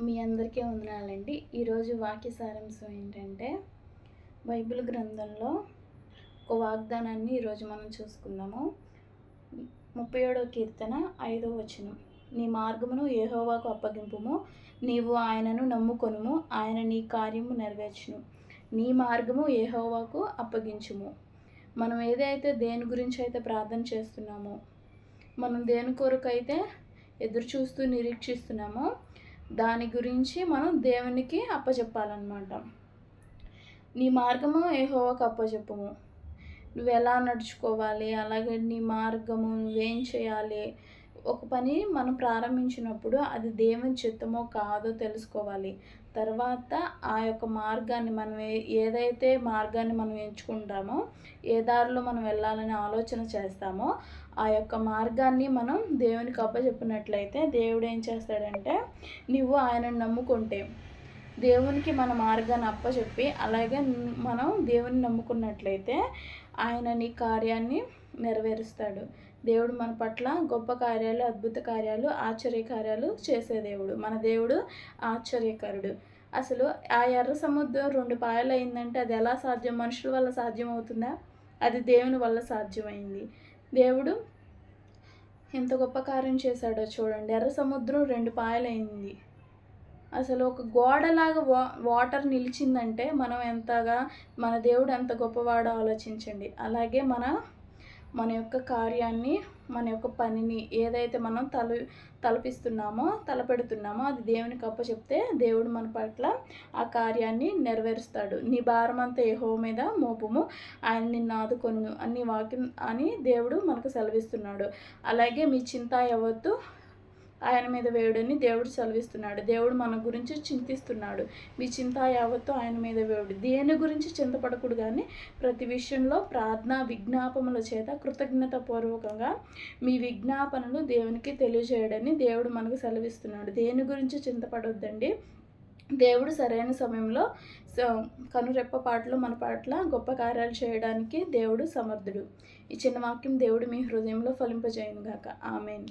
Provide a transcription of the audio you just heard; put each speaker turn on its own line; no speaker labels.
మీ అందరికీ వందనాలండి. ఈరోజు వాక్య సారాంశం ఏంటంటే బైబిల్ గ్రంథంలో ఒక వాగ్దానాన్ని ఈరోజు మనం చూసుకున్నాము ముప్పై ఏడవ కీర్తన ఐదో వచనం. నీ మార్గమును ఏహోవాకు అప్పగింపుము. నీవు ఆయనను నమ్ముకొనుము. ఆయన నీ కార్యము నెరవేర్చును. నీ మార్గము ఏహోవాకు అప్పగించుము. మనం ఏదైతే దేని గురించి అయితే ప్రార్థన చేస్తున్నామో మనం దేని కొరకు అయితే ఎదురు చూస్తూ నిరీక్షిస్తున్నామో దాని గురించి మనం దేవునికి అప్పచెప్పాలన్నమాట నీ మార్గము ఏహోవాకు అప్పచెప్పము నువ్వు ఎలా నడుచుకోవాలి? అలాగే నీ మార్గము నువ్వేం చేయాలి? ఒక పని మనం ప్రారంభించినప్పుడు అది దేవుని చిత్తమో కాదో తెలుసుకోవాలి. తర్వాత ఆ యొక్క మార్గాన్ని మనం ఏదైతే మార్గాన్ని మనం ఎంచుకుంటామో ఏ దారిలో మనం వెళ్ళాలని ఆలోచన చేస్తామో ఆ యొక్క మార్గాన్ని మనం దేవునికి అప్పచెప్పినట్లయితే దేవుడు ఏం చేస్తాడంటే నువ్వు ఆయనను నమ్ముకుంటే దేవునికి మన మార్గాన్ని అప్పచెప్పి అలాగే మనం దేవుని నమ్ముకున్నట్లయితే ఆయన నీ కార్యాన్ని నెరవేరుస్తాడు. దేవుడు మన పట్ల గొప్ప కార్యాలు అద్భుత కార్యాలు ఆశ్చర్య కార్యాలు చేసే దేవుడు. మన దేవుడు ఆశ్చర్యకరుడు. అసలు ఆ ఎర్ర సముద్రం రెండు పాయలు అయిందంటే అది ఎలా సాధ్యం? మనుషుల వల్ల సాధ్యం అవుతుందా అది దేవుని వల్ల సాధ్యమైంది. దేవుడు ఎంత గొప్ప కార్యం చేశాడో చూడండి. ఎర్ర సముద్రం రెండు పాయలైంది అసలు ఒక గోడలాగా వా వాటర్ నిలిచిందంటే మనం ఎంతగా మన దేవుడు ఎంత గొప్పవాడో ఆలోచించండి. అలాగే మన మన యొక్క కార్యాన్ని మన యొక్క పనిని ఏదైతే మనం తల తలపిస్తున్నామో తలపెడుతున్నామో అది దేవునికి అప్ప చెప్తే దేవుడు మన పట్ల ఆ కార్యాన్ని నెరవేరుస్తాడు. నీ భారమంతా ఏహో మీద మోపము. ఆయన నిన్ను ఆదుకొను అన్ని వాక్యం అని దేవుడు మనకు సెలవిస్తున్నాడు. అలాగే మీ చింత ఎవద్దు ఆయన మీద వేయుడని దేవుడు సెలవిస్తున్నాడు. దేవుడు మన గురించి చింతిస్తున్నాడు. మీ చింత యావత్తు ఆయన మీద వేయుడు దేని గురించి చింతపడకూడదు కానీ ప్రతి విషయంలో ప్రార్థన విజ్ఞాపముల చేత కృతజ్ఞత పూర్వకంగా మీ విజ్ఞాపనలు దేవునికి తెలియజేయడని దేవుడు మనకు సెలవిస్తున్నాడు. దేని గురించి చింతపడొద్దండి? దేవుడు సరైన సమయంలో కనురెప్ప పాటలు మన పాటల గొప్ప కార్యాలు చేయడానికి దేవుడు సమర్థుడు. ఈ చిన్న వాక్యం దేవుడు మీ హృదయంలో ఫలింపజేయను గాక ఆమెన్.